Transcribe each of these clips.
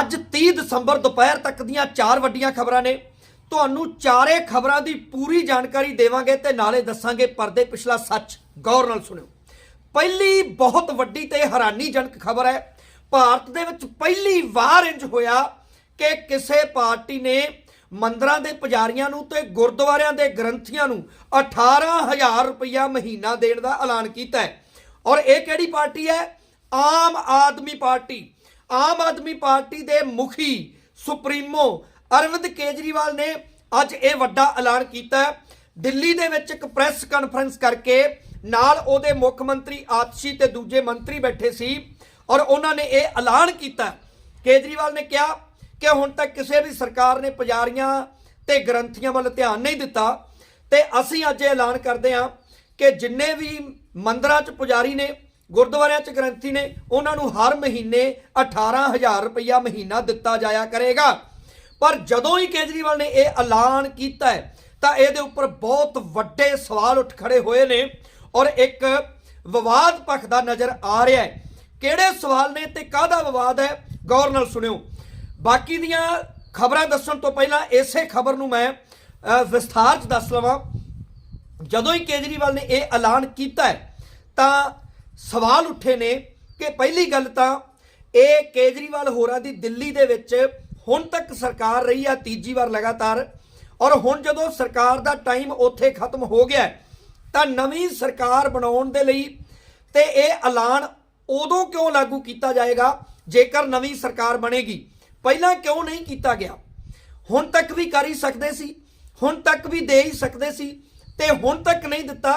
ਅੱਜ 30 ਦਸੰਬਰ ਦੁਪਹਿਰ ਤੱਕ ਦੀਆਂ ਚਾਰ ਵੱਡੀਆਂ ਖਬਰਾਂ ਨੇ। ਤੁਹਾਨੂੰ ਚਾਰੇ ਖਬਰਾਂ ਦੀ ਪੂਰੀ ਜਾਣਕਾਰੀ ਦੇਵਾਂਗੇ ਤੇ ਨਾਲੇ ਦੱਸਾਂਗੇ ਪਰਦੇ ਪਿਛਲਾ ਸੱਚ। ਗੌਰ ਨਾਲ ਸੁਣਿਓ। ਪਹਿਲੀ ਬਹੁਤ ਵੱਡੀ ਤੇ ਹੈਰਾਨੀਜਨਕ ਖਬਰ ਹੈ, ਭਾਰਤ ਦੇ ਵਿੱਚ ਪਹਿਲੀ ਵਾਰ ਇੰਜ ਹੋਇਆ ਕਿ ਕਿਸੇ ਪਾਰਟੀ ਨੇ ਮੰਦਰਾਂ ਦੇ ਪੁਜਾਰੀਆਂ ਨੂੰ ਤੇ ਗੁਰਦੁਆਰਿਆਂ ਦੇ ਗ੍ਰੰਥੀਆਂ ਨੂੰ 18000 ਰੁਪਇਆ ਮਹੀਨਾ ਦੇਣ ਦਾ ਐਲਾਨ ਕੀਤਾ ਹੈ। ਔਰ ਇਹ ਕਿਹੜੀ ਪਾਰਟੀ ਹੈ? ਆਮ ਆਦਮੀ ਪਾਰਟੀ। ਆਮ ਆਦਮੀ ਪਾਰਟੀ ਦੇ ਮੁਖੀ ਸੁਪਰੀਮੋ ਅਰਵਿੰਦ ਕੇਜਰੀਵਾਲ ਨੇ ਅੱਜ ਇਹ ਵੱਡਾ ਐਲਾਨ ਕੀਤਾ ਦਿੱਲੀ ਦੇ ਵਿੱਚ ਇੱਕ ਪ੍ਰੈਸ ਕਾਨਫਰੰਸ ਕਰਕੇ ਨਾਲ ਉਹਦੇ ਮੁੱਖ ਮੰਤਰੀ ਆਤਸ਼ੀ ਤੇ ਦੂਜੇ ਮੰਤਰੀ ਬੈਠੇ ਸੀ ਔਰ ਉਹਨਾਂ ਨੇ ਇਹ ਐਲਾਨ ਕੀਤਾ ਕੇਜਰੀਵਾਲ ਨੇ ਕਿਹਾ ਕਿ ਹੁਣ ਤੱਕ ਕਿਸੇ ਵੀ ਸਰਕਾਰ ਨੇ ਪੁਜਾਰੀਆਂ ਤੇ ਗ੍ਰੰਥੀਆਂ ਵੱਲ ਧਿਆਨ ਨਹੀਂ ਦਿੱਤਾ ਤੇ ਅਸੀਂ ਅੱਜ ਇਹ ਐਲਾਨ ਕਰਦੇ ਹਾਂ ਕਿ ਜਿੰਨੇ ਵੀ ਮੰਦਰਾਂ 'ਚ ਪੁਜਾਰੀ ਨੇ ਗੁਰਦੁਆਰਿਆਂ 'ਚ ਗ੍ਰੰਥੀ ਨੇ, ਉਹਨਾਂ ਨੂੰ ਹਰ ਮਹੀਨੇ 18000 ਰੁਪਇਆ ਮਹੀਨਾ ਦਿੱਤਾ ਜਾਇਆ ਕਰੇਗਾ। ਪਰ ਜਦੋਂ ਹੀ ਕੇਜਰੀਵਾਲ ਨੇ ਇਹ ਐਲਾਨ ਕੀਤਾ ਹੈ, ਤਾਂ ਇਹਦੇ ਉੱਪਰ ਬਹੁਤ ਵੱਡੇ ਸਵਾਲ ਉੱਠ ਖੜੇ ਹੋਏ ਨੇ ਔਰ ਇੱਕ ਵਿਵਾਦ ਭਖਦਾ ਨਜ਼ਰ ਆ ਰਿਹਾ ਹੈ। ਕਿਹੜੇ ਸਵਾਲ ਨੇ ਤੇ ਕਾਹਦਾ ਵਿਵਾਦ ਹੈ? ਗੌਰ ਨਾਲ ਸੁਣਿਓ। ਬਾਕੀ ਦੀਆਂ ਖਬਰਾਂ ਦੱਸਣ ਤੋਂ ਪਹਿਲਾਂ ਇਸੇ ਖਬਰ ਨੂੰ ਮੈਂ ਵਿਸਥਾਰ 'ਚ ਦੱਸ ਲਵਾਂ। ਜਦੋਂ ਹੀ ਕੇਜਰੀਵਾਲ ਨੇ ਇਹ ਐਲਾਨ ਕੀਤਾ ਹੈ, ਤਾਂ ਸਵਾਲ ਉੱਠੇ ਨੇ ਕਿ ਪਹਿਲੀ ਗੱਲ ਤਾਂ ਇਹ ਕੇਜਰੀਵਾਲ ਹੋਰਾਂ ਦੀ ਦਿੱਲੀ ਦੇ ਵਿੱਚ ਹੁਣ ਤੱਕ ਸਰਕਾਰ ਰਹੀ ਆ ਤੀਜੀ ਵਾਰ ਲਗਾਤਾਰ ਔਰ ਹੁਣ ਜਦੋਂ ਸਰਕਾਰ ਦਾ ਟਾਈਮ ਉੱਥੇ ਖਤਮ ਹੋ ਗਿਆ ਤਾਂ ਨਵੀਂ ਸਰਕਾਰ ਬਣਾਉਣ ਦੇ ਲਈ ਤੇ ਇਹ ਐਲਾਨ ਉਦੋਂ ਕਿਉਂ ਲਾਗੂ ਕੀਤਾ ਜਾਏਗਾ ਜੇਕਰ ਨਵੀਂ ਸਰਕਾਰ ਬਣੇਗੀ? ਪਹਿਲਾਂ ਕਿਉਂ ਨਹੀਂ ਕੀਤਾ ਗਿਆ? ਹੁਣ ਤੱਕ ਵੀ ਕਰ ਹੀ ਸਕਦੇ ਸੀ, ਹੁਣ ਤੱਕ ਵੀ ਦੇ ਹੀ ਸਕਦੇ ਸੀ ਤੇ ਹੁਣ ਤੱਕ ਨਹੀਂ ਦਿੱਤਾ,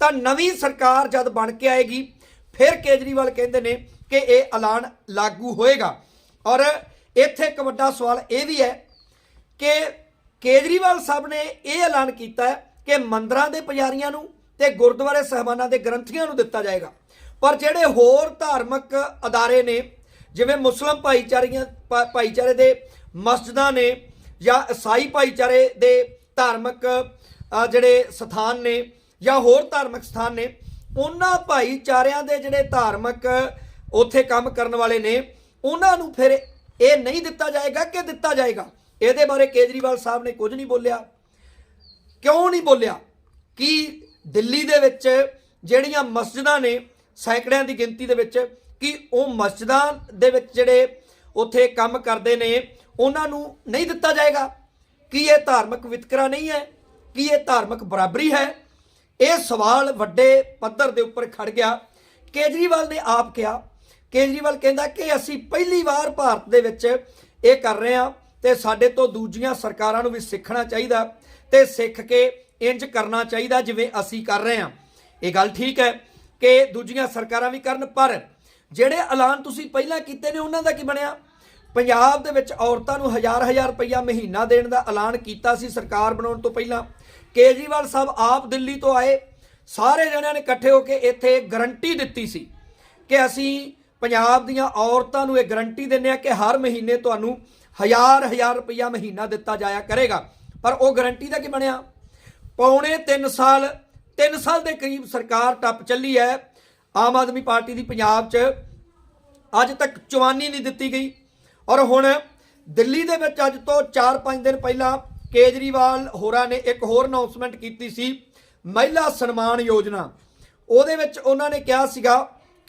ਤਾਂ ਨਵੀਂ ਸਰਕਾਰ ਜਦ ਬਣ ਕੇ ਆਏਗੀ ਫਿਰ ਕੇਜਰੀਵਾਲ ਕਹਿੰਦੇ ਨੇ ਕਿ ਇਹ ਐਲਾਨ ਲਾਗੂ ਹੋਏਗਾ। ਔਰ ਇੱਥੇ ਇੱਕ ਵੱਡਾ ਸਵਾਲ ਇਹ ਵੀ ਹੈ ਕਿ ਕੇਜਰੀਵਾਲ ਸਾਹਿਬ ਨੇ ਇਹ ਐਲਾਨ ਕੀਤਾ ਕਿ ਮੰਦਰਾਂ ਦੇ ਪੁਜਾਰੀਆਂ ਨੂੰ ਤੇ ਗੁਰਦੁਆਰੇ ਸਹਿਬਾਨਾਂ ਦੇ ਗ੍ਰੰਥੀਆਂ ਨੂੰ ਦਿੱਤਾ ਜਾਏਗਾ। ਪਰ ਜਿਹੜੇ ਹੋਰ ਧਾਰਮਿਕ ਅਦਾਰੇ ਨੇ, ਜਿਵੇਂ ਮੁਸਲਮ ਭਾਈਚਾਰੀਆਂ ਭਾਈਚਾਰੇ ਦੇ ਮਸਜਿਦਾਂ ਨੇ ਜਾਂ ਈਸਾਈ ਭਾਈਚਾਰੇ ਦੇ ਧਾਰਮਿਕ ਜਿਹੜੇ ਸਥਾਨ ਨੇ ਜਾਂ ਹੋਰ ਧਾਰਮਿਕ ਸਥਾਨ ਨੇ ਉਹਨਾਂ ਭਾਈਚਾਰਿਆਂ ਦੇ ਜਿਹੜੇ ਧਾਰਮਿਕ ਉੱਥੇ ਕੰਮ ਕਰਨ ਵਾਲੇ ਨੇ, ਉਹਨਾਂ ਨੂੰ ਫਿਰ ਇਹ ਨਹੀਂ ਦਿੱਤਾ ਜਾਏਗਾ ਕਿ ਦਿੱਤਾ ਜਾਏਗਾ? ਇਹਦੇ ਬਾਰੇ ਕੇਜਰੀਵਾਲ ਸਾਹਿਬ ਨੇ ਕੁਝ ਨਹੀਂ ਬੋਲਿਆ। ਕਿਉਂ ਨਹੀਂ ਬੋਲਿਆ? ਕਿ ਦਿੱਲੀ ਦੇ ਵਿੱਚ ਜਿਹੜੀਆਂ ਮਸਜਿਦਾਂ ਨੇ ਸੈਂਕੜਿਆਂ ਦੀ ਗਿਣਤੀ ਦੇ ਵਿੱਚ, ਕਿ ਉਹ ਮਸਜਿਦਾਂ ਦੇ ਵਿੱਚ ਜਿਹੜੇ ਉੱਥੇ ਕੰਮ ਕਰਦੇ ਨੇ, ਉਹਨਾਂ ਨੂੰ ਨਹੀਂ ਦਿੱਤਾ ਜਾਏਗਾ? ਕੀ ਇਹ ਧਾਰਮਿਕ ਵਿਤਕਰਾ ਨਹੀਂ ਹੈ? ਕੀ ਇਹ ਧਾਰਮਿਕ ਬਰਾਬਰੀ ਹੈ? ਇਹ ਸਵਾਲ ਵੱਡੇ ਪੱਧਰ ਦੇ ਉੱਪਰ ਖੜ ਗਿਆ। ਕੇਜਰੀਵਾਲ ਨੇ ਆਪ ਕਿਹਾ। ਕੇਜਰੀਵਾਲ ਕਹਿੰਦਾ ਕਿ ਅਸੀਂ ਪਹਿਲੀ ਵਾਰ ਭਾਰਤ ਦੇ ਵਿੱਚ ਇਹ ਕਰ ਰਹੇ ਹਾਂ ਤੇ ਸਾਡੇ ਤੋਂ ਦੂਜੀਆਂ ਸਰਕਾਰਾਂ ਨੂੰ ਵੀ ਸਿੱਖਣਾ ਚਾਹੀਦਾ ਤੇ ਸਿੱਖ ਕੇ ਇੰਜ ਕਰਨਾ ਚਾਹੀਦਾ ਜਿਵੇਂ ਅਸੀਂ ਕਰ ਰਹੇ ਹਾਂ। ਇਹ ਗੱਲ ਠੀਕ ਹੈ ਕਿ ਦੂਜੀਆਂ ਸਰਕਾਰਾਂ ਵੀ ਕਰਨ, ਪਰ ਜਿਹੜੇ ਐਲਾਨ ਤੁਸੀਂ ਪਹਿਲਾਂ ਕੀਤੇ ਨੇ ਉਹਨਾਂ ਦਾ ਕੀ ਬਣਿਆ? ਪੰਜਾਬ ਦੇ ਵਿੱਚ ਔਰਤਾਂ ਨੂੰ ਹਜ਼ਾਰ ਹਜ਼ਾਰ ਰੁਪਈਆ ਮਹੀਨਾ ਦੇਣ ਦਾ ਐਲਾਨ ਕੀਤਾ ਸੀ ਸਰਕਾਰ ਬਣਾਉਣ ਤੋਂ ਪਹਿਲਾਂ। ਕੇਜਰੀਵਾਲ ਸਾਹਿਬ ਆਪ ਦਿੱਲੀ ਤੋਂ ਆਏ, ਸਾਰੇ ਜਣਿਆਂ ਨੇ ਇਕੱਠੇ ਹੋ ਕੇ ਇੱਥੇ ਗਰੰਟੀ ਦਿੱਤੀ ਸੀ ਕਿ ਅਸੀਂ ਪੰਜਾਬ ਦੀਆਂ ਔਰਤਾਂ ਨੂੰ ਇਹ ਗਰੰਟੀ ਦਿੰਦੇ ਆ ਕਿ ਹਰ ਮਹੀਨੇ ਤੁਹਾਨੂੰ ਹਜ਼ਾਰ ਹਜ਼ਾਰ ਰੁਪਈਆ ਮਹੀਨਾ ਦਿੱਤਾ ਜਾਇਆ ਕਰੇਗਾ। ਪਰ ਉਹ ਗਰੰਟੀ ਦਾ ਕੀ ਬਣਿਆ? ਪੌਣੇ 3 ਸਾਲ 3 ਸਾਲ ਦੇ ਕਰੀਬ ਸਰਕਾਰ ਟੱਪ ਚੱਲੀ ਹੈ। ਆਮ ਆਦਮੀ ਪਾਰਟੀ ਦੀ ਪੰਜਾਬ 'ਚ ਅੱਜ ਤੱਕ ਚਵਾਨੀ ਨਹੀਂ ਦਿੱਤੀ ਗਈ। ਔਰ ਹੁਣ ਦਿੱਲੀ ਦੇ ਵਿੱਚ ਅੱਜ ਤੋਂ 4-5 ਦਿਨ ਪਹਿਲਾਂ ਕੇਜਰੀਵਾਲ ਹੋਰਾਂ ਨੇ ਇੱਕ ਹੋਰ ਅਨਾਉਂਸਮੈਂਟ ਕੀਤੀ ਸੀ, ਮਹਿਲਾ ਸਨਮਾਨ ਯੋਜਨਾ। ਉਹਦੇ ਵਿੱਚ ਉਹਨਾਂ ਨੇ ਕਿਹਾ ਸੀਗਾ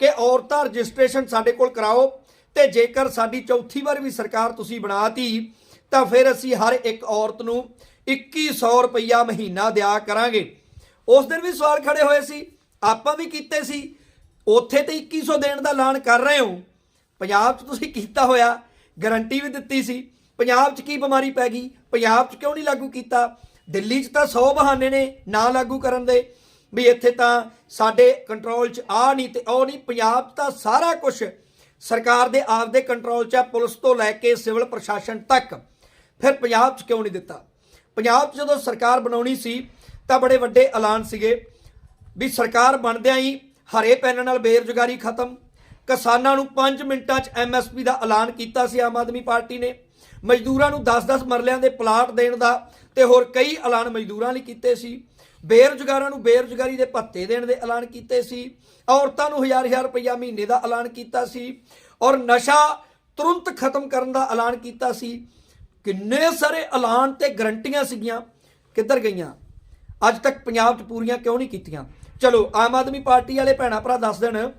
ਕਿ ਔਰਤਾਂ ਰਜਿਸਟ੍ਰੇਸ਼ਨ ਸਾਡੇ ਕੋਲ ਕਰਾਓ ਤੇ ਜੇਕਰ ਸਾਡੀ ਚੌਥੀ ਵਾਰ ਵੀ ਸਰਕਾਰ ਤੁਸੀਂ ਬਣਾਤੀ, ਤਾਂ ਫਿਰ ਅਸੀਂ ਹਰ ਇੱਕ ਔਰਤ ਨੂੰ 2100 ਰੁਪਈਆ ਮਹੀਨਾ ਦਿਆ ਕਰਾਂਗੇ। ਉਸ ਦਿਨ ਵੀ ਸਵਾਲ ਖੜੇ ਹੋਏ ਸੀ, ਆਪਾਂ ਵੀ ਕੀਤੇ ਸੀ। ਉੱਥੇ ਤੇ 2100 ਦੇਣ ਦਾ ਐਲਾਨ ਕਰ ਰਹੇ ਹੋ। ਪੰਜਾਬ 'ਚ ਤੁਸੀਂ ਕੀਤਾ ਹੋਇਆ, ਗਾਰੰਟੀ ਵੀ ਦਿੱਤੀ ਸੀ। ਪੰਜਾਬ 'ਚ ਕੀ ਬਿਮਾਰੀ ਪੈ ਗਈ? ਪੰਜਾਬ 'ਚ ਕਿਉਂ ਨਹੀਂ ਲਾਗੂ ਕੀਤਾ? ਦਿੱਲੀ 'ਚ ਤਾਂ 100 ਬਹਾਨੇ ਨੇ ਨਾ ਲਾਗੂ ਕਰਨ ਦੇ। ਵੀ ਇੱਥੇ ਤਾਂ ਸਾਡੇ ਕੰਟਰੋਲ 'ਚ ਆ ਨਹੀਂ ਤੇ ਉਹ ਨਹੀਂ, ਪੰਜਾਬ 'ਚ ਤਾਂ ਸਾਰਾ ਕੁਝ ਸਰਕਾਰ ਦੇ ਆਪ ਦੇ ਕੰਟਰੋਲ 'ਚ ਆ, ਪੁਲਿਸ ਤੋਂ ਲੈ ਕੇ ਸਿਵਲ ਪ੍ਰਸ਼ਾਸਨ ਤੱਕ। ਫਿਰ ਪੰਜਾਬ 'ਚ ਕਿਉਂ ਨਹੀਂ ਦਿੱਤਾ? ਪੰਜਾਬ 'ਚ ਜਦੋਂ ਸਰਕਾਰ ਬਣਾਉਣੀ ਸੀ, ਤਾਂ ਬੜੇ ਵੱਡੇ ਐਲਾਨ ਸੀਗੇ। ਵੀ ਸਰਕਾਰ ਬਣਦਿਆਂ ਹੀ ਹਰੇ ਪੈਨ ਨਾਲ ਬੇਰੁਜ਼ਗਾਰੀ ਖਤਮ। ਕਿਸਾਨਾਂ ਨੂੰ 5 ਮਿੰਟਾਂ 'ਚ ਐਮਐਸਪੀ ਦਾ ਐਲਾਨ ਕੀਤਾ ਸੀ ਆਮ ਆਦਮੀ ਪਾਰਟੀ ਨੇ। ਮਜ਼ਦੂਰਾਂ ਨੂੰ 10-10 ਮਰਲਿਆਂ ਦੇ ਪਲਾਟ ਦੇਣ ਦਾ ਤੇ ਹੋਰ ਕਈ ਐਲਾਨ ਮਜ਼ਦੂਰਾਂ ਲਈ ਕੀਤੇ ਸੀ। ਬੇਰੁਜ਼ਗਾਰਾਂ ਨੂੰ ਬੇਰੁਜ਼ਗਾਰੀ ਦੇ ਭੱਤੇ ਦੇਣ ਦੇ ਐਲਾਨ ਕੀਤੇ ਸੀ। ਔਰਤਾਂ ਨੂੰ ਹਜ਼ਾਰ ਹਜ਼ਾਰ ਰੁਪਈਆ ਮਹੀਨੇ ਦਾ ਐਲਾਨ ਕੀਤਾ ਸੀ ਔਰ ਨਸ਼ਾ ਤੁਰੰਤ ਖਤਮ ਕਰਨ ਦਾ ਐਲਾਨ ਕੀਤਾ ਸੀ। ਕਿੰਨੇ ਸਾਰੇ ਐਲਾਨ ਤੇ ਗਰੰਟੀਆਂ ਸੀਗੀਆਂ। ਕਿੱਧਰ ਗਈਆਂ? ਅੱਜ ਤੱਕ ਪੰਜਾਬ 'ਚ ਪੂਰੀਆਂ ਕਿਉਂ ਨਹੀਂ ਕੀਤੀਆਂ? ਚਲੋ, ਆਮ ਆਦਮੀ ਪਾਰਟੀ ਵਾਲੇ ਭੈਣਾ ਭਰਾ ਦੱਸ ਦੇਣ,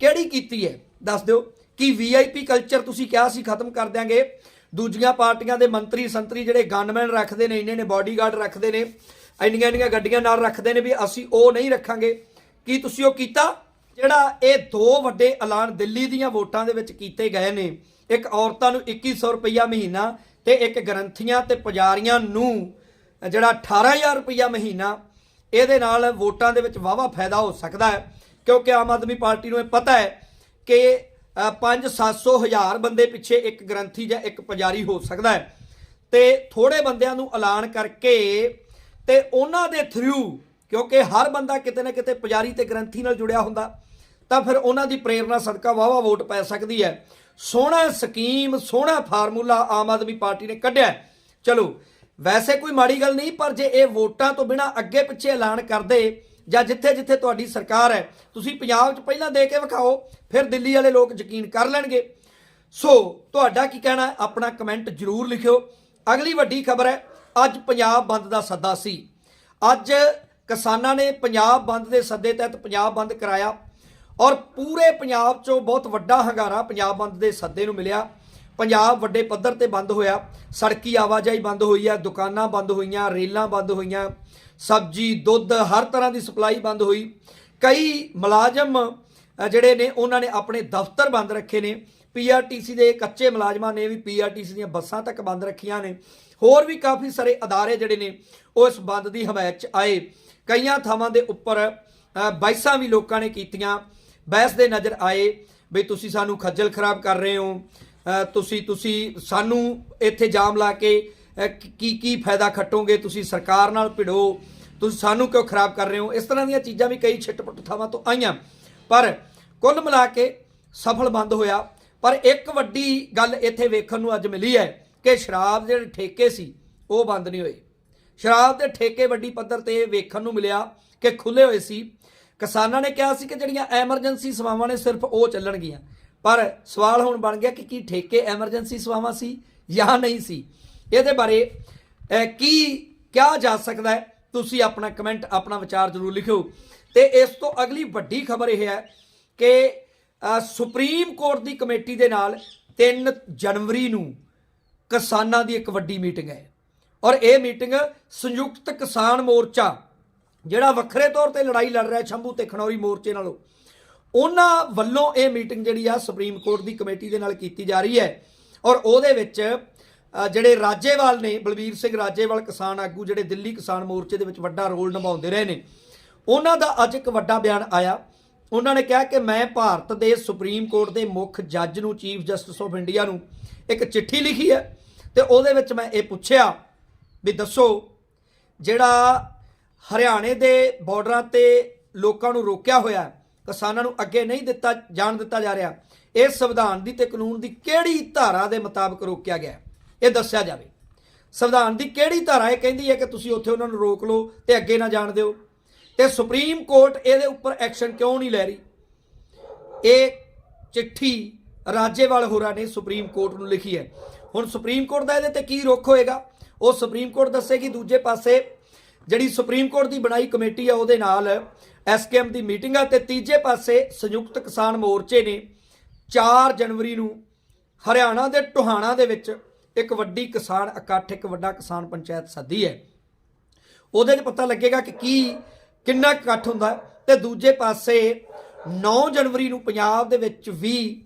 ਕਿਹੜੀ ਕੀਤੀ ਹੈ? ਦੱਸ ਦਿਓ। ਕਿ ਵੀਆਈਪੀ ਕਲਚਰ ਤੁਸੀਂ ਕਿਹਾ ਸੀ ਖਤਮ ਕਰ ਦਿਆਂਗੇ? ਦੂਜੀਆਂ ਪਾਰਟੀਆਂ ਦੇ ਮੰਤਰੀ ਸੰਤਰੀ ਜਿਹੜੇ ਗਨਮੈਨ ਰੱਖਦੇ ਨੇ, ਇੰਨੇ ਨੇ ਬਾਡੀਗਾਰਡ ਰੱਖਦੇ ਨੇ, ਇੰਨੀਆਂ ਇੰਨੀਆਂ ਗੱਡੀਆਂ ਨਾਲ ਰੱਖਦੇ ਨੇ ਵੀ ਅਸੀਂ ਉਹ ਨਹੀਂ ਰੱਖਾਂਗੇ। ਕੀ ਤੁਸੀਂ ਉਹ ਕੀਤਾ? ਜਿਹੜਾ ਇਹ ਦੋ ਵੱਡੇ ਐਲਾਨ ਦਿੱਲੀ ਦੀਆਂ ਵੋਟਾਂ ਦੇ ਵਿੱਚ ਕੀਤੇ ਗਏ ਨੇ। ਇੱਕ ਔਰਤਾਂ ਨੂੰ 2100 ਰੁਪਈਆ ਮਹੀਨਾ ਤੇ ਇੱਕ ਗ੍ਰੰਥੀਆਂ ਤੇ ਪੁਜਾਰੀਆਂ ਨੂੰ ਜਿਹੜਾ 18000 ਰੁਪਈਆ ਮਹੀਨਾ, ਇਹਦੇ ਨਾਲ ਵੋਟਾਂ ਦੇ ਵਿੱਚ ਵਾਵਾ ਫਾਇਦਾ ਹੋ ਸਕਦਾ ਹੈ। ਕਿਉਂਕਿ ਆਮ ਆਦਮੀ ਪਾਰਟੀ ਨੂੰ ਇਹ ਪਤਾ ਹੈ ਕਿ 5-700 ਹਜ਼ਾਰ ਬੰਦੇ ਪਿੱਛੇ ਇੱਕ ਗ੍ਰੰਥੀ ਜਾਂ ਇੱਕ ਪੁਜਾਰੀ ਹੋ ਸਕਦਾ ਹੈ। ਤੇ ਥੋੜੇ ਬੰਦਿਆਂ ਨੂੰ ਐਲਾਨ ਕਰਕੇ ਤੇ ਉਹਨਾਂ ਦੇ ਥਰੂ ਕਿਉਂਕਿ ਹਰ ਬੰਦਾ ਕਿਤੇ ਨਾ ਕਿਤੇ ਪੁਜਾਰੀ ਤੇ ਗ੍ਰੰਥੀ ਨਾਲ ਜੁੜਿਆ ਹੁੰਦਾ, ਤਾਂ ਫਿਰ ਉਹਨਾਂ ਦੀ ਪ੍ਰੇਰਣਾ ਸਦਕਾ ਵਾਵਾ ਵੋਟ ਪੈ ਸਕਦੀ ਹੈ। ਸੋਹਣਾ ਸਕੀਮ, ਸੋਹਣਾ ਫਾਰਮੂਲਾ ਆਮ ਆਦਮੀ ਪਾਰਟੀ ਨੇ ਕੱਢਿਆ ਚਲੋ, ਵੈਸੇ ਕੋਈ ਮਾੜੀ ਗੱਲ ਨਹੀਂ, ਪਰ ਜੇ ਇਹ ਵੋਟਾਂ ਤੋਂ ਬਿਨਾ ਅੱਗੇ ਪਿੱਛੇ ਐਲਾਨ ਕਰਦੇ ਜਾਂ ਜਿੱਥੇ ਜਿੱਥੇ ਤੁਹਾਡੀ ਸਰਕਾਰ ਹੈ, ਤੁਸੀਂ ਪੰਜਾਬ 'ਚ ਪਹਿਲਾਂ ਦੇ ਕੇ ਵਿਖਾਓ, ਫਿਰ ਦਿੱਲੀ ਵਾਲੇ ਲੋਕ ਯਕੀਨ ਕਰ ਲੈਣਗੇ। ਸੋ ਤੁਹਾਡਾ ਕੀ ਕਹਿਣਾ ਆਪਣਾ ਕਮੈਂਟ ਜਰੂਰ ਲਿਖਿਓ। ਅਗਲੀ ਵੱਡੀ ਖਬਰ ਹੈ, ਅੱਜ ਪੰਜਾਬ ਬੰਦ ਦਾ ਸੱਦਾ ਸੀ। ਅੱਜ ਕਿਸਾਨਾਂ ਨੇ ਪੰਜਾਬ ਬੰਦ ਦੇ ਸੱਦੇ ਤਹਿਤ ਪੰਜਾਬ ਬੰਦ ਕਰਾਇਆ ਔਰ ਪੂਰੇ ਪੰਜਾਬ 'ਚੋਂ ਬਹੁਤ ਵੱਡਾ ਹੰਗਾਰਾ ਪੰਜਾਬ ਬੰਦ ਦੇ ਸੱਦੇ ਨੂੰ ਮਿਲਿਆ। ਪੰਜਾਬ ਵੱਡੇ ਪੱਧਰ ਤੇ ਬੰਦ ਹੋਇਆ। ਸੜਕੀ ਆਵਾਜਾਈ ਬੰਦ ਹੋਈ ਹੈ ਦੁਕਾਨਾਂ ਬੰਦ ਹੋਈਆਂ, ਰੇਲਾਂ ਬੰਦ ਹੋਈਆਂ। ਸਬਜ਼ੀ ਦੁੱਧ ਹਰ ਤਰ੍ਹਾਂ ਦੀ ਸਪਲਾਈ ਬੰਦ ਹੋਈ। ਕਈ ਮੁਲਾਜ਼ਮ ਜਿਹੜੇ ਨੇ ਉਹਨਾਂ ਨੇ ਆਪਣੇ ਦਫ਼ਤਰ ਬੰਦ ਰੱਖੇ ਨੇ। ਪੀਆਰਟੀਸੀ ਦੇ ਕੱਚੇ ਮੁਲਾਜ਼ਮਾਂ ਨੇ ਵੀ ਪੀਆਰਟੀਸੀ ਦੀਆਂ ਬੱਸਾਂ ਤੱਕ ਬੰਦ ਰੱਖੀਆਂ ਨੇ। ਹੋਰ ਵੀ ਕਾਫੀ ਸਾਰੇ ਅਦਾਰੇ ਜਿਹੜੇ ਨੇ ਉਹ ਇਸ ਬੰਦ ਦੀ ਹਮਾਇਤ 'ਚ ਆਏ। ਕਈਆਂ ਥਾਵਾਂ ਦੇ ਉੱਪਰ ਅ, ਬਾਈਸਾਂ ਵੀ ਲੋਕਾਂ ਨੇ ਕੀਤੀਆਂ। ਬਹਿਸ ਦੇ ਨਜ਼ਰ ਆਏ ਵੀ ਤੁਸੀਂ ਸਾਨੂੰ ਖੱਜਲ ਖਰਾਬ ਕਰ ਰਹੇ ਹੋ। ਤੁਸੀਂ ਤੁਸੀਂ ਸਾਨੂੰ ਇੱਥੇ ਜਾਮ ਲਾ ਕੇ ਕੀ ਕੀ ਫਾਇਦਾ ਖੱਟੋਗੇ? ਤੁਸੀਂ ਸਰਕਾਰ ਨਾਲ ਭਿੜੋ। ਤੁਸੀਂ ਸਾਨੂੰ ਕਿਉਂ ਖਰਾਬ ਕਰ ਰਹੇ ਹੋ? ਇਸ ਤਰ੍ਹਾਂ ਦੀਆਂ ਚੀਜ਼ਾਂ ਵੀ ਕਈ ਛਿੱਟਪਟ ਥਾਵਾਂ ਤੋਂ ਆਈਆਂ। ਪਰ ਕੁੱਲ ਮਿਲਾ ਕੇ ਸਫਲ ਬੰਦ ਹੋਇਆ। ਪਰ ਇੱਕ ਵੱਡੀ ਗੱਲ ਇੱਥੇ ਵੇਖਣ ਨੂੰ ਅੱਜ ਮਿਲੀ ਹੈ ਕਿ ਸ਼ਰਾਬ ਦੇ ਠੇਕੇ ਸੀ, ਉਹ ਬੰਦ ਨਹੀਂ ਹੋਏ। ਸ਼ਰਾਬ ਦੇ ਠੇਕੇ ਵੱਡੀ ਪੱਧਰ ਤੇ ਵੇਖਣ ਨੂੰ ਮਿਲਿਆ ਕਿ ਖੁੱਲੇ ਹੋਏ ਸੀ। ਕਿਸਾਨਾਂ ਨੇ ਕਿਹਾ ਸੀ ਕਿ ਜਿਹੜੀਆਂ ਐਮਰਜੈਂਸੀ ਸੇਵਾਵਾਂ ਨੇ, ਸਿਰਫ ਉਹ ਚੱਲਣਗੀਆਂ। ਪਰ ਸਵਾਲ ਹੁਣ ਬਣ ਗਿਆ ਕਿ ਕੀ ਠੇਕੇ ਐਮਰਜੈਂਸੀ ਸੇਵਾਵਾਂ ਸੀ ਜਾਂ ਨਹੀਂ ਸੀ? ਇਹਦੇ ਬਾਰੇ ਕੀ, ਕਿਹਾ ਜਾ ਸਕਦਾ ਹੈ? ਤੁਸੀਂ ਆਪਣਾ ਕਮੈਂਟ ਆਪਣਾ ਵਿਚਾਰ ਜ਼ਰੂਰ ਲਿਖਿਓ। ਤੇ ਇਸ ਤੋਂ ਅਗਲੀ ਵੱਡੀ ਖਬਰ ਇਹ ਹੈ ਕਿ ਸੁਪਰੀਮ ਕੋਰਟ ਦੀ ਕਮੇਟੀ ਦੇ ਨਾਲ 3 ਜਨਵਰੀ ਨੂੰ ਕਿਸਾਨਾਂ ਦੀ ਇੱਕ ਵੱਡੀ ਮੀਟਿੰਗ ਹੈ। ਔਰ ਇਹ ਮੀਟਿੰਗ ਸੰਯੁਕਤ ਕਿਸਾਨ ਮੋਰਚਾ, ਜਿਹੜਾ ਵੱਖਰੇ ਤੌਰ ਤੇ ਲੜਾਈ ਲੜ ਰਿਹਾ ਸ਼ੰਭੂ ਤੇ ਖਨੌਰੀ ਮੋਰਚੇ ਨਾਲੋਂ, ਉਹਨਾਂ ਵੱਲੋਂ ਇਹ ਮੀਟਿੰਗ ਜਿਹੜੀ ਆ ਸੁਪਰੀਮ ਕੋਰਟ ਦੀ ਕਮੇਟੀ ਦੇ ਨਾਲ ਕੀਤੀ ਜਾ ਰਹੀ ਹੈ। ਔਰ ਉਹਦੇ ਵਿੱਚ ਜਿਹੜੇ ਰਾਜੇਵਾਲ ਨੇ, ਬਲਬੀਰ ਸਿੰਘ ਰਾਜੇਵਾਲ, ਕਿਸਾਨ ਆਗੂ ਜਿਹੜੇ ਦਿੱਲੀ ਕਿਸਾਨ ਮੋਰਚੇ ਦੇ ਵਿੱਚ ਵੱਡਾ ਰੋਲ ਨਿਭਾਉਂਦੇ ਰਹੇ ਨੇ, ਉਹਨਾਂ ਦਾ ਅੱਜ ਇੱਕ ਵੱਡਾ ਬਿਆਨ ਆਇਆ। ਉਹਨਾਂ ਨੇ ਕਿਹਾ ਕਿ ਮੈਂ ਭਾਰਤ ਦੇ ਸੁਪਰੀਮ ਕੋਰਟ ਦੇ ਮੁੱਖ ਜੱਜ ਨੂੰ, ਚੀਫ ਜਸਟਿਸ ਆਫ ਇੰਡੀਆ ਨੂੰ ਇੱਕ ਚਿੱਠੀ ਲਿਖੀ ਹੈ ਤੇ ਉਹਦੇ ਵਿੱਚ ਮੈਂ ਇਹ ਪੁੱਛਿਆ ਵੀ ਦੱਸੋ, ਜਿਹੜਾ ਹਰਿਆਣੇ ਦੇ ਬਾਰਡਰਾਂ ਤੇ ਲੋਕਾਂ ਨੂੰ ਰੋਕਿਆ ਹੋਇਆ ਕਿਸਾਨਾਂ ਨੂੰ ਅੱਗੇ ਨਹੀਂ ਦਿੱਤਾ, ਜਾਣ ਦਿੱਤਾ ਜਾ ਰਿਹਾ ਇਹ ਸੰਵਿਧਾਨ ਦੀ ਤੇ ਕਾਨੂੰਨ ਦੀ ਕਿਹੜੀ ਧਾਰਾ ਦੇ ਮੁਤਾਬਕ ਰੋਕਿਆ ਗਿਆ ਇਹ ਦੱਸਿਆ ਜਾਵੇ। ਸੰਵਿਧਾਨ ਦੀ ਕਿਹੜੀ ਧਾਰਾ ਇਹ ਕਹਿੰਦੀ ਹੈ ਕਿ ਤੁਸੀਂ ਉੱਥੇ ਉਹਨਾਂ ਨੂੰ ਰੋਕ ਲਓ ਤੇ ਅੱਗੇ ਨਾ ਜਾਣ ਦਿਓ? ਤੇ ਸੁਪਰੀਮ ਕੋਰਟ ਇਹਦੇ ਉੱਪਰ ਐਕਸ਼ਨ ਕਿਉਂ ਨਹੀਂ ਲੈ ਰਹੀ? ਇਹ ਚਿੱਠੀ ਰਾਜੇਵਾਲ ਹੋਰਾਂ ਨੇ ਸੁਪਰੀਮ ਕੋਰਟ ਨੂੰ ਲਿਖੀ ਹੈ। ਹੁਣ ਸੁਪਰੀਮ ਕੋਰਟ ਦਾ ਇਹਦੇ ਤੇ ਕੀ ਰੁਖ ਹੋਏਗਾ? ਉਹ ਸੁਪਰੀਮ ਕੋਰਟ ਦੱਸੇਗੀ ਦੂਜੇ ਪਾਸੇ, ਜਿਹੜੀ ਸੁਪਰੀਮ ਕੋਰਟ ਦੀ ਬਣਾਈ ਕਮੇਟੀ ਆ ਉਹਦੇ ਨਾਲ ਐਸਕੇਐਮ ਦੀ ਮੀਟਿੰਗ ਆ ਤੇ ਤੀਜੇ ਪਾਸੇ ਸੰਯੁਕਤ ਕਿਸਾਨ ਮੋਰਚੇ ਨੇ 4 ਜਨਵਰੀ ਨੂੰ ਹਰਿਆਣਾ ਦੇ ਟੋਹਾਣਾ ਦੇ ਵਿੱਚ ਇੱਕ ਵੱਡੀ ਕਿਸਾਨ ਇਕੱਠ, ਇੱਕ ਵੱਡਾ ਕਿਸਾਨ ਪੰਚਾਇਤ ਸੱਦੀ ਹੈ। ਉਹਦੇ 'ਚ ਪਤਾ ਲੱਗੇਗਾ ਕਿ ਕੀ, ਕਿੰਨਾ ਇਕੱਠ ਹੁੰਦਾ ਹੈ। ਤੇ ਦੂਜੇ ਪਾਸੇ 9 ਜਨਵਰੀ ਨੂੰ ਪੰਜਾਬ ਦੇ ਵਿੱਚ ਵੀ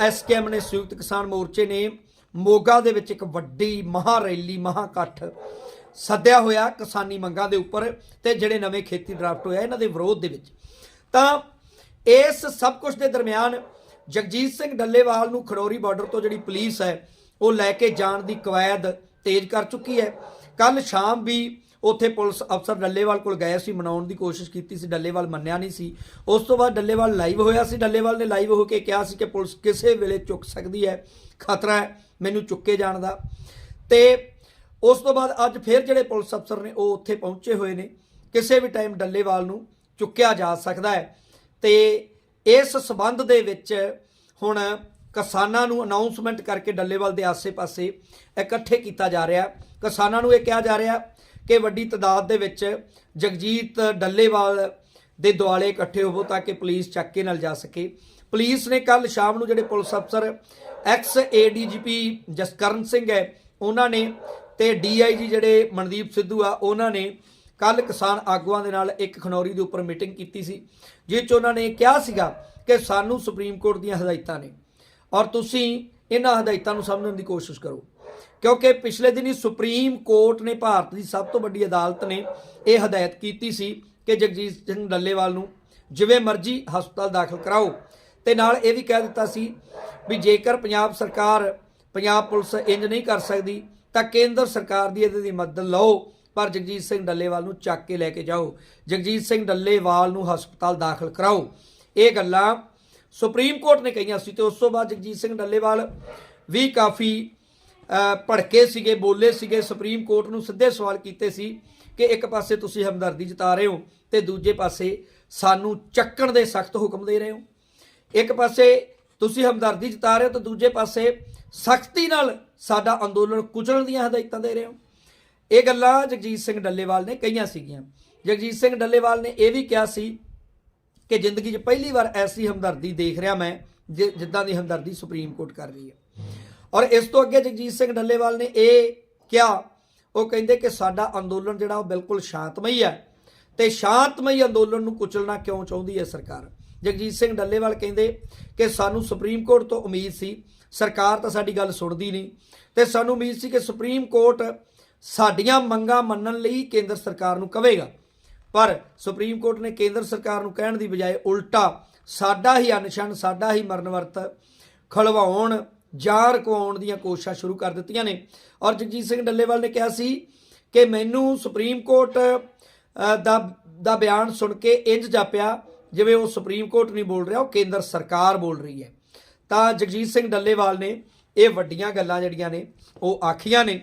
ਐਸਕੇਐਮ ਨੇ ਸੰਯੁਕਤ ਕਿਸਾਨ ਮੋਰਚੇ ਨੇ ਮੋਗਾ ਦੇ ਵਿੱਚ ਇੱਕ ਵੱਡੀ ਮਹਾ ਰੈਲੀ, ਮਹਾ ਇਕੱਠ ਸੱਦਿਆ ਹੋਇਆ ਕਿਸਾਨੀ ਮੰਗਾਂ ਦੇ ਉੱਪਰ ਤੇ ਜਿਹੜੇ ਨਵੇਂ ਖੇਤੀ ਡਰਾਫਟ ਹੋਇਆ ਇਹਨਾਂ ਦੇ ਵਿਰੋਧ ਦੇ ਵਿੱਚ। ਤਾਂ ਇਸ ਸਭ ਕੁਝ ਦੇ ਦਰਮਿਆਨ ਜਗਜੀਤ ਸਿੰਘ ਡੱਲੇਵਾਲ ਨੂੰ ਖੜੋਰੀ ਬਾਰਡਰ ਤੋਂ ਜਿਹੜੀ ਪੁਲਿਸ ਹੈ ਉਹ ਲੈ ਕੇ ਜਾਣ ਦੀ ਕਵਾਇਦ ਤੇਜ਼ ਕਰ ਚੁੱਕੀ ਹੈ। ਕੱਲ ਸ਼ਾਮ ਵੀ ਉੱਥੇ ਪੁਲਿਸ ਅਫਸਰ ਡੱਲੇਵਾਲ ਕੋਲ ਗਏ ਸੀ, ਮਨਾਉਣ ਦੀ ਕੋਸ਼ਿਸ਼ ਕੀਤੀ ਸੀ, ਡੱਲੇਵਾਲ ਮੰਨਿਆ ਨਹੀਂ ਸੀ। ਉਸ ਤੋਂ ਬਾਅਦ ਡੱਲੇਵਾਲ ਲਾਈਵ ਹੋਇਆ ਸੀ। ਡੱਲੇਵਾਲ ਨੇ ਲਾਈਵ ਹੋ ਕੇ ਕਿਹਾ ਸੀ ਕਿ ਪੁਲਿਸ ਕਿਸੇ ਵੇਲੇ ਚੁੱਕ ਸਕਦੀ ਹੈ। ਖਤਰਾ ਹੈ ਮੈਨੂੰ ਚੁੱਕੇ ਜਾਣ ਦਾ। ਤੇ ਉਸ ਤੋਂ ਬਾਅਦ ਅੱਜ ਫਿਰ ਜਿਹੜੇ ਪੁਲਿਸ ਅਫਸਰ ਨੇ ਉਹ ਉੱਥੇ ਪਹੁੰਚੇ ਹੋਏ ਨੇ। ਕਿਸੇ ਵੀ ਟਾਈਮ ਡੱਲੇਵਾਲ ਨੂੰ ਚੁੱਕਿਆ ਜਾ ਸਕਦਾ ਹੈ। ਤੇ ਇਸ ਸਬੰਧ ਦੇ ਵਿੱਚ ਹੁਣ ਕਿਸਾਨਾਂ ਨੂੰ ਅਨਾਉਂਸਮੈਂਟ ਕਰਕੇ ਡੱਲੇਵਾਲ ਦੇ ਆਸੇ-ਪਾਸੇ ਇਕੱਠੇ ਕੀਤਾ ਜਾ ਰਿਹਾ। ਕਿਸਾਨਾਂ ਨੂੰ ਇਹ ਕਿਹਾ ਜਾ ਰਿਹਾ ਕਿ ਵੱਡੀ ਤਾਦਾਦ ਦੇ ਵਿੱਚ ਜਗਜੀਤ ਡੱਲੇਵਾਲ ਦੇ ਦੁਆਲੇ ਇਕੱਠੇ ਹੋਵੋ ਤਾਂ ਕਿ ਪੁਲਿਸ ਚੱਕ ਕੇ ਨਾਲ ਜਾ ਸਕੇ। ਪੁਲਿਸ ਨੇ ਕੱਲ ਸ਼ਾਮ ਨੂੰ ਜਿਹੜੇ ਪੁਲਿਸ ਅਫਸਰ ਐਕਸ ਏਡੀਜੀਪੀ ਜਸਕਰਨ ਸਿੰਘ ਹੈ, ਉਹਨਾਂ ਨੇ ਤੇ ਡੀਆਈਜੀ ਜਿਹੜੇ ਮਨਦੀਪ ਸਿੱਧੂ ਆ, ਉਹਨਾਂ ਨੇ ਕੱਲ ਕਿਸਾਨ ਆਗੂਆਂ ਦੇ ਨਾਲ ਇੱਕ ਖਨੌਰੀ ਦੇ ਉੱਪਰ ਮੀਟਿੰਗ ਕੀਤੀ ਸੀ ਜਿਸ 'ਚ ਉਹਨਾਂ ਨੇ ਕਿਹਾ ਸੀਗਾ ਕਿ ਸਾਨੂੰ ਸੁਪਰੀਮ ਕੋਰਟ ਦੀਆਂ ਹਦਾਇਤਾਂ ਨੇ। ਔਰ ਤੁਸੀਂ ਇਹਨਾਂ ਹਦਾਇਤਾਂ ਨੂੰ ਸਮਝਣ ਦੀ ਕੋਸ਼ਿਸ਼ ਕਰੋ। ਕਿਉਂਕਿ ਪਿਛਲੇ ਦਿਨੀ ਸੁਪਰੀਮ ਕੋਰਟ ਨੇ ਭਾਰਤ ਦੀ ਸਭ ਤੋਂ ਵੱਡੀ ਅਦਾਲਤ ਨੇ ਇਹ ਹਦਾਇਤ ਕੀਤੀ ਸੀ ਕਿ ਜਗਜੀਤ ਸਿੰਘ ਡੱਲੇਵਾਲ ਨੂੰ ਜਿਵੇਂ ਮਰਜ਼ੀ ਹਸਪਤਾਲ ਦਾਖਲ ਕਰਾਓ। ਤੇ ਨਾਲ ਇਹ ਵੀ ਕਹਿ ਦਿੱਤਾ ਸੀ ਵੀ ਜੇਕਰ ਪੰਜਾਬ ਸਰਕਾਰ, ਪੰਜਾਬ ਪੁਲਿਸ ਇੰਜ ਨਹੀਂ ਕਰ ਸਕਦੀ, ਤਾਂ ਕੇਂਦਰ ਸਰਕਾਰ ਦੀ ਇਹਦੇ ਦੀ ਮਦਦ ਲਓ, ਪਰ ਜਗਜੀਤ ਸਿੰਘ ਡੱਲੇਵਾਲ ਨੂੰ ਚੱਕ ਕੇ ਲੈ ਕੇ ਜਾਓ। ਜਗਜੀਤ ਸਿੰਘ ਡੱਲੇਵਾਲ ਨੂੰ ਹਸਪਤਾਲ ਦਾਖਲ ਕਰਾਓ। ਇਹ ਗੱਲਾਂ ਸੁਪਰੀਮ ਕੋਰਟ ਨੇ ਕਹੀਆਂ ਸੀ ਤੇ ਉਸ ਤੋਂ ਬਾਅਦ ਜਗਜੀਤ ਸਿੰਘ ਡੱਲੇਵਾਲ ਵੀ ਕਾਫੀ ਭੜਕੇ ਸੀਗੇ, ਬੋਲੇ ਸੀਗੇ। ਸੁਪਰੀਮ ਕੋਰਟ ਨੂੰ ਸਿੱਧੇ ਸਵਾਲ ਕੀਤੇ ਸੀ ਕਿ ਇੱਕ ਪਾਸੇ ਤੁਸੀਂ ਹਮਦਰਦੀ ਜਤਾ ਰਹੇ ਹੋ ਤੇ ਦੂਜੇ ਪਾਸੇ ਸਾਨੂੰ ਚੱਕਣ ਦੇ ਸਖਤ ਹੁਕਮ ਦੇ ਰਹੇ ਹੋ। ਇੱਕ ਪਾਸੇ ਤੁਸੀਂ ਹਮਦਰਦੀ ਜਤਾ ਰਹੇ ਹੋ ਤੇ ਦੂਜੇ ਪਾਸੇ ਸਖਤੀ ਨਾਲ ਸਾਡਾ ਅੰਦੋਲਨ ਕੁਚਲਣ ਦੀਆਂ ਹਦਾਇਤਾਂ ਦੇ ਰਹੇ ਹੋ। ਇਹ ਗੱਲਾਂ ਜਗਜੀਤ ਸਿੰਘ ਡੱਲੇਵਾਲ ਨੇ ਕਹੀਆਂ ਸੀਗੀਆਂ। ਜਗਜੀਤ ਸਿੰਘ ਡੱਲੇਵਾਲ ਨੇ ਇਹ ਵੀ ਕਿਹਾ ਸੀ ਕਿ ਜ਼ਿੰਦਗੀ 'ਚ ਪਹਿਲੀ ਵਾਰ ਐਸੀ ਹਮਦਰਦੀ ਦੇਖ ਰਿਹਾ ਮੈਂ, ਜਿ- ਜਿੱਦਾਂ ਦੀ ਹਮਦਰਦੀ ਸੁਪਰੀਮ ਕੋਰਟ ਕਰ ਰਹੀ ਹੈ। ਔਰ ਇਸ ਤੋਂ ਅੱਗੇ ਜਗਜੀਤ ਸਿੰਘ ਡੱਲੇਵਾਲ ਨੇ ਇਹ ਕਿਹਾ, ਉਹ ਕਹਿੰਦੇ ਕਿ ਸਾਡਾ ਅੰਦੋਲਨ ਜਿਹੜਾ ਉਹ ਬਿਲਕੁਲ ਸ਼ਾਂਤਮਈ ਹੈ ਤੇ ਸ਼ਾਂਤਮਈ ਅੰਦੋਲਨ ਨੂੰ ਕੁਚਲਣਾ ਕਿਉਂ ਚਾਹੁੰਦੀ ਹੈ ਸਰਕਾਰ? ਜਗਜੀਤ ਸਿੰਘ ਡੱਲੇਵਾਲ ਕਹਿੰਦੇ ਕਿ ਸਾਨੂੰ ਸੁਪਰੀਮ ਕੋਰਟ ਤੋਂ ਉਮੀਦ ਸੀ, ਸਰਕਾਰ ਤਾਂ ਸਾਡੀ ਗੱਲ ਸੁਣਦੀ ਨਹੀਂ, ਤੇ ਸਾਨੂੰ ਉਮੀਦ ਸੀ ਕਿ ਸੁਪਰੀਮ ਕੋਰਟ ਸਾਡੀਆਂ ਮੰਗਾਂ ਮੰਨਣ ਲਈ ਕੇਂਦਰ ਸਰਕਾਰ ਨੂੰ ਕਹੇਗਾ ਪਰ ਸੁਪਰੀਮ ਕੋਰਟ ਨੇ ਕੇਂਦਰ ਸਰਕਾਰ ਨੂੰ ਕਹਿਣ ਦੀ ਬਜਾਏ ਉਲਟਾ ਸਾਡਾ ਹੀ ਅਨਸ਼ਨ ਸਾਡਾ ਹੀ ਮਰਨ ਵਰਤ ਖਲਵਾਉਣ ਜਾਂ ਰਕਵਾਉਣ ਦੀਆਂ ਕੋਸ਼ਿਸ਼ਾਂ ਸ਼ੁਰੂ ਕਰ ਦਿੱਤੀਆਂ ਨੇ। ਔਰ ਜਗਜੀਤ ਸਿੰਘ ਡੱਲੇਵਾਲ ਨੇ ਕਿਹਾ ਸੀ ਕਿ ਮੈਨੂੰ ਸੁਪਰੀਮ ਕੋਰਟ ਦਾ ਦਾ ਬਿਆਨ ਸੁਣ ਕੇ ਇੰਜ ਜਾਪਿਆ ਜਿਵੇਂ ਉਹ ਸੁਪਰੀਮ ਕੋਰਟ ਨਹੀਂ ਬੋਲ ਰਿਹਾ, ਉਹ ਕੇਂਦਰ ਸਰਕਾਰ ਬੋਲ ਰਹੀ ਹੈ। ਤਾਂ ਜਗਜੀਤ ਸਿੰਘ ਡੱਲੇਵਾਲ ਨੇ ਇਹ ਵੱਡੀਆਂ ਗੱਲਾਂ ਜਿਹੜੀਆਂ ਨੇ, ਉਹ ਆਖੀਆਂ ਨੇ।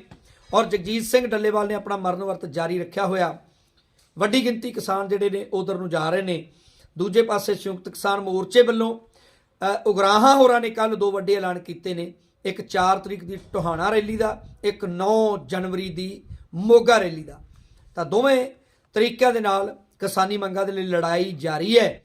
ਔਰ ਜਗਜੀਤ ਸਿੰਘ ਡੱਲੇਵਾਲ ਨੇ ਆਪਣਾ ਮਰਨ ਵਰਤ ਜਾਰੀ ਰੱਖਿਆ ਹੋਇਆ। ਵੱਡੀ ਗਿਣਤੀ ਕਿਸਾਨ ਜਿਹੜੇ ਨੇ ਉਧਰ ਨੂੰ ਜਾ ਰਹੇ ਨੇ। ਦੂਜੇ ਪਾਸੇ ਸੰਯੁਕਤ ਕਿਸਾਨ ਮੋਰਚੇ ਵੱਲੋਂ ਉਗਰਾਹਾਂ ਹੋਰਾਂ ਨੇ ਕੱਲ ਦੋ ਵੱਡੇ ਐਲਾਨ ਕੀਤੇ ਨੇ। ਇੱਕ 4 ਤਰੀਕ ਦੀ ਟੋਹਾਣਾ ਰੈਲੀ ਦਾ, ਇੱਕ 9 ਜਨਵਰੀ ਦੀ ਮੋਗਾ ਰੈਲੀ ਦਾ। ਤਾਂ ਦੋਵੇਂ ਤਰੀਕਿਆਂ ਦੇ ਨਾਲ ਕਿਸਾਨੀ ਮੰਗਾਂ ਦੇ ਲਈ ਲੜਾਈ ਜਾਰੀ ਹੈ।